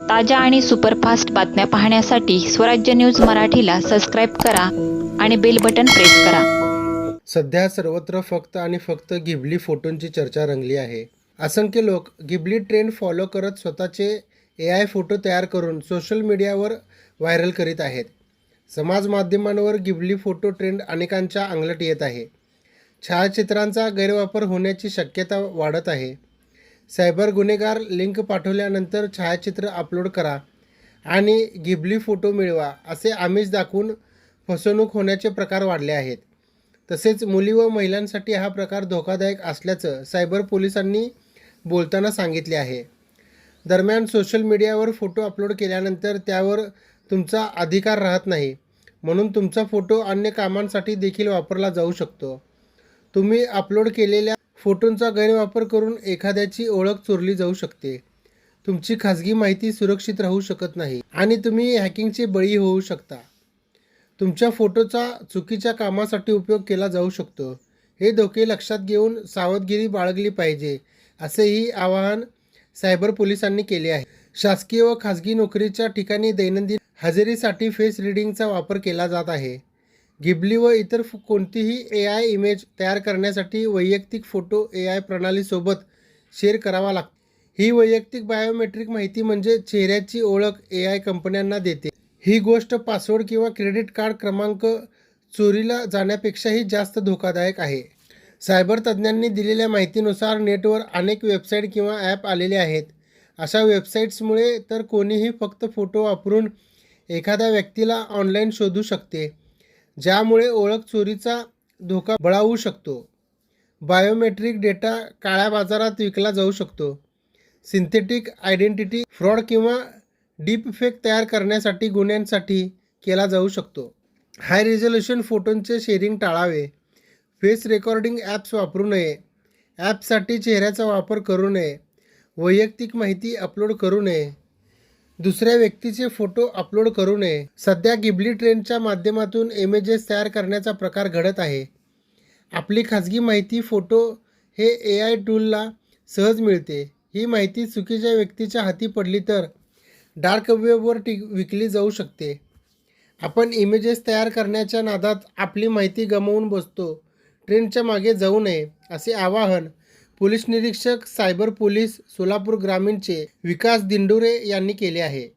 ताज्या आणि सुपरफास्ट बातम्या पाहण्यासाठी स्वराज्य न्यूज मराठीला सबस्क्राईब करा आणि बेल बटन प्रेस करा. सध्या सर्वत्र फक्त आणि फक्त गिबली फोटोंची चर्चा रंगली आहे. असंख्य लोक गिबली ट्रेंड फॉलो करत स्वतःचे ए आय फोटो तयार करून सोशल मीडियावर व्हायरल करीत आहेत. समाज माध्यमांवर गिबली फोटो ट्रेंड अनेकांच्या अंगलट येत आहे. छायाचित्रांचा गैरवापर होण्याची शक्यता वाढत आहे. सायबर गुन्हेगार लिंक पाठवल्यानंतर छायाचित्र अपलोड करा आणि गिबली फोटो मिळवा असे आमिष दाखवून फसवणूक होण्याचे प्रकार वाढले आहेत. तसेच मुली व महिलांसाठी हा प्रकार धोकादायक असल्याचं सायबर पोलिसांनी बोलताना सांगितले आहे. दरम्यान सोशल मीडियावर फोटो अपलोड केल्यानंतर त्यावर तुमचा अधिकार राहत नाही म्हणून तुमचा फोटो अन्य कामांसाठी देखील वापरला जाऊ शकतो. तुम्ही अपलोड केलेल्या फोटोंचा गैरवापर करून एखाद्याची ओळख चोरली जाऊ शकते. तुमची खाजगी माहिती सुरक्षित राहू शकत नाही आणि तुम्ही हॅकिंगचे बळी होऊ शकता. तुमच्या फोटोचा चुकीच्या कामासाठी उपयोग केला जाऊ शकतो. हे धोके लक्षात घेऊन सावधगिरी बाळगली पाहिजे असेही आवाहन सायबर पोलिसांनी केले आहे. शासकीय व खाजगी नोकरीच्या ठिकाणी दैनंदिन हजेरीसाठी फेस रिडिंगचा वापर केला जात आहे. गिबली व इतर कोणतीही ए आय इमेज तयार करण्यासाठी वैयक्तिक फोटो ए आय प्रणालीसोबत शेअर करावा लागतो ही वैयक्तिक बायोमेट्रिक माहिती म्हणजे चेहऱ्याची ओळख ए आय कंपन्यांना देते. ही गोष्ट पासवर्ड किंवा क्रेडिट कार्ड क्रमांक चोरीला जाण्यापेक्षाही जास्त धोकादायक आहे. सायबर तज्ज्ञांनी दिलेल्या माहितीनुसार नेटवर अनेक वेबसाईट किंवा ॲप आलेले आहेत. अशा वेबसाईट्समुळे तर कोणीही फक्त फोटो वापरून एखाद्या व्यक्तीला ऑनलाईन शोधू शकते. ज्यामुळे ओळख चोरीचा धोका बळावू शकतो. बायोमेट्रिक डेटा काळ्या बाजारात विकला जाऊ शकतो. सिंथेटिक आयडेंटिटी फ्रॉड किंवा डीप फेक तयार करण्यासाठी गुन्ह्यांसाठी केला जाऊ शकतो. हाय रिझोल्युशन फोटोंचे शेअरिंग टाळावे. फेस रेकॉर्डिंग ॲप्स वापरू नये. ॲपसाठी चेहऱ्याचा वापर करू नये. वैयक्तिक माहिती अपलोड करू नये. दुसऱ्या व्यक्तीचे फोटो अपलोड करू नये. सध्या गिबली ट्रेनच्या माध्यमातून इमेजेस तयार करण्याचा प्रकार घडत आहे. आपली खाजगी माहिती फोटो हे ए आय टूलला सहज मिळते. ही माहिती चुकीच्या व्यक्तीच्या हाती पडली तर डार्क वेबवर टिक विकली जाऊ शकते. आपण इमेजेस तयार करण्याच्या नादात आपली माहिती गमावून बसतो. ट्रेनच्या मागे जाऊ नये असे आवाहन पोलीस निरीक्षक सायबर पोलीस सोलापूर ग्रामीणचे विकास दिंडोरे यांनी केले आहे.